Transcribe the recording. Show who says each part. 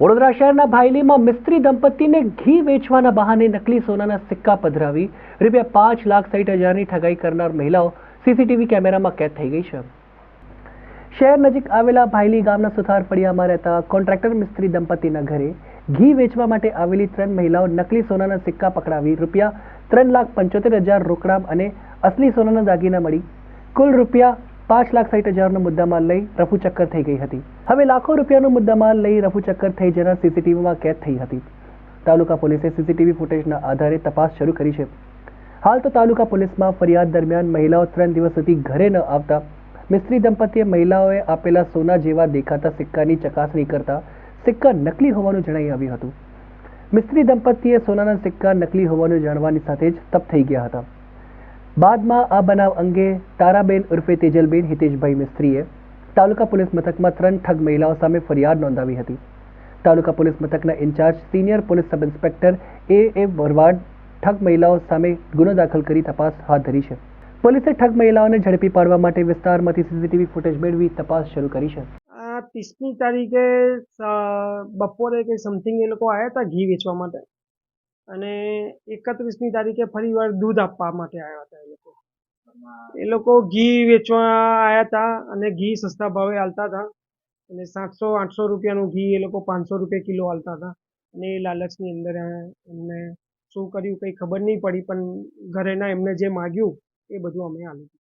Speaker 1: વડોદરા શહેરના ભાયલીમાં મિસ્ત્રી દંપતીને ઘી વેચવાના બહાને નકલી સોનાના સિક્કા પધરાવી રૂપિયા પાંચ લાખ સાઠ હજારની ઠગાઈ કરનાર મહિલાઓ સીસીટીવી કેમેરામાં કેદ થઈ ગઈ છે. શહેર નજીક આવેલા ભાયલી ગામના સુથાર ફળિયામાં રહેતા કોન્ટ્રાક્ટર મિસ્ત્રી દંપતીના ઘરે ઘી વેચવા માટે આવેલી ત્રણ મહિલાઓ નકલી સોનાના સિક્કા પકડાવી રૂપિયા ત્રણ લાખ પંચોતેર હજાર રોકડા અને અસલી સોનાના દાગીના મળી. કુલ રૂપિયા પાંચ લાખ સાઠ હજારનો મુદ્દામાલ લઈ રફુ ચક્કર થઈ ગઈ હતી. હવે લાખો રૂપિયાનો મુદ્દામાલ લઈ રફુ ચક્કર થઈ જનાર સીસીટીવીમાં કેદ થઈ હતી. તાલુકા પોલીસે સીસીટીવી ફૂટેજના આધારે તપાસ શરૂ કરી છે. હાલ તો તાલુકા પોલીસમાં ફરિયાદ દરમિયાન મહિલાઓ ત્રણ દિવસ સુધી ઘરે ન આવતા, મિસ્ત્રી દંપતીએ મહિલાઓએ આપેલા સોના જેવા દેખાતા સિક્કાની ચકાસણી કરતા સિક્કા નકલી હોવાનું જણાઈ આવ્યું હતું. મિસ્ત્રી દંપતીએ સોનાના સિક્કા નકલી હોવાનું જાણવાની સાથે જ તપ થઈ ગયા હતા. બાદમાં આ બનાવ અંગે તારાબેન ઉર્ફે તેજલબેન હિતેશભાઈ મિસ્ત્રીએ તાલુકા પોલીસ મથકમાં ત્રણ ઠગ મહિલાઓ સામે ફરિયાદ નોંધાવી હતી. તાલુકા પોલીસ મથકના in charge senior police sub inspector A. A. Varvad ઠગ મહિલાઓ સામે ગુનો દાખલ કરી તપાસ હાથ ધરી છે. પોલીસે ઠગ મહિલાઓને ઝડપી પાડવા માટે વિસ્તારમાંથી સીસીટીવી ફૂટેજ મેળવી તપાસ શરૂ કરી છે.
Speaker 2: ત્રીસમી તારીખે બપોરે કે સમથિંગ એ લોકો આવ્યા હતા ઘી વેચવા માટે? અને એકત્રીસમી તારીખે ફરી વાર દૂધ આપવા માટે આવ્યા હતા એ લોકો. એ લોકો ઘી વેચવા આવ્યા હતા અને ઘી સસ્તા ભાવે હાલતા હતા. અને સાતસો, આઠસો રૂપિયાનું ઘી એ લોકો પાંચસો રૂપિયા કિલો હાલતા હતા. અને એ લાલચની અંદર એમને શું કર્યું કંઈ ખબર નહીં પડી, પણ ઘરેના એમને જે માગ્યું એ બધું અમે આલ્યું